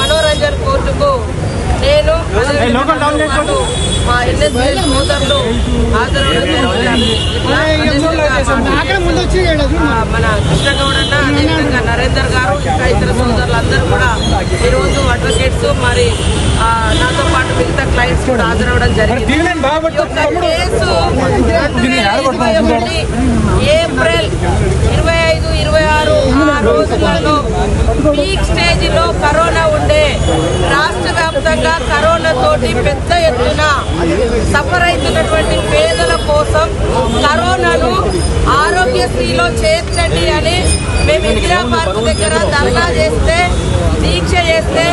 మనోరంజన్ కోర్టుకు నేను. మా ఎన్ఎస్ఏ సోదరులు హాజరవడం జరిగింది. అక్కడ ముందు వచ్చి వెళ్ళదు ఆ, మన కృష్ణగౌడ్ అన్న అదేవిధంగా నరేందర్ గారు ఇంకా ఇతర సోదరులు అందరూ కూడా ఈరోజు అడ్వకేట్స్ మరి ఆ, నాతో పాటు మిగతా క్లయింట్స్ కూడా హాజరవడం జరిగింది. కేసు తెలంగాణలో పీక్ స్టేజ్లో కరోనా ఉండే రాష్ట్ర వ్యాప్తంగా కరోనా తోటి పెద్ద ఎత్తున సఫర్ అవుతున్నటువంటి పేదల కోసం కరోనాను ఆరోగ్యశ్రీలో చేర్చండి అని మేము ఇందిరా పార్క్ దగ్గర ధర్నా చేస్తే దీక్ష చేస్తే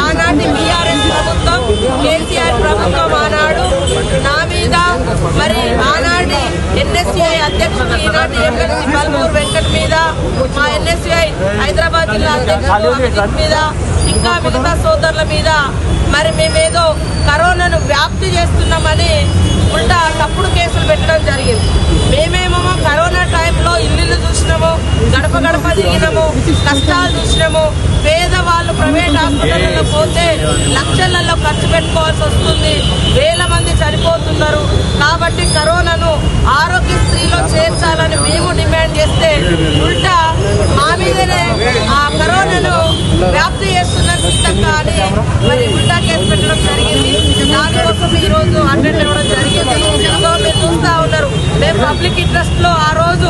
ఆనాటి బీఆర్ఎస్ ప్రభుత్వం కేసీఆర్ ప్రభుత్వం ఆనాడు నా మీద మరి ఎన్ఎస్యుఐ ఎన్ఎస్సిఐ అధ్యక్షుడు ఈనాటి ఎమ్మెల్సీ బల్మూరు వెంకట్ మీద మా ఎన్ఎస్సిఐ హైదరాబాద్ జిల్లా అధ్యక్షుడు అభిజిత్ మీద ఇంకా మిగతా సోదరుల మీద. మరి మేమేదో కరోనాను వ్యాప్తి చేస్తున్నామని ఉల్టా తప్పుడు కేసులు పెట్టడం జరిగింది. మేమేమో కరోనా టైంలో ఇల్లు చూసినాము గడప గడప తిరిగినాము కష్టాలు చూసినాము. పేదవాళ్ళు ప్రైవేట్ హాస్పిటల్లో పోతే లక్షలలో ఖర్చు పెట్టుకోవాల్సి వస్తుంది. వేల మంది చనిపోతున్నారు కాబట్టి కరోనాను ఆరోగ్యశ్రీలో చేర్చాలని మేము డిమాండ్ చేస్తే ఉల్టా మా మీదనే ఆ కరోనాను వ్యాప్తి సీతక్క అని మరి ఉల్టా కేసు పెట్టడం జరిగింది. దానికోసం ఈ రోజు అటెండ్ అవ్వడం జరిగింది. సో మీరు చూస్తా ఉన్నారు. మేము పబ్లిక్ ఇంట్రెస్ట్లో ఆ రోజు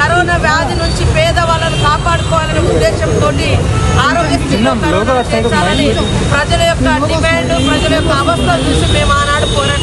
కరోనా వ్యాధి నుంచి పేదవాళ్ళను కాపాడుకోవాలనే ఉద్దేశంతో ఆరోగ్యశ్రీలో కరోనా ప్రజల యొక్క డిమాండ్ ప్రజల యొక్క అవస్థ చూసి మేము ఆనాడు పోరాటం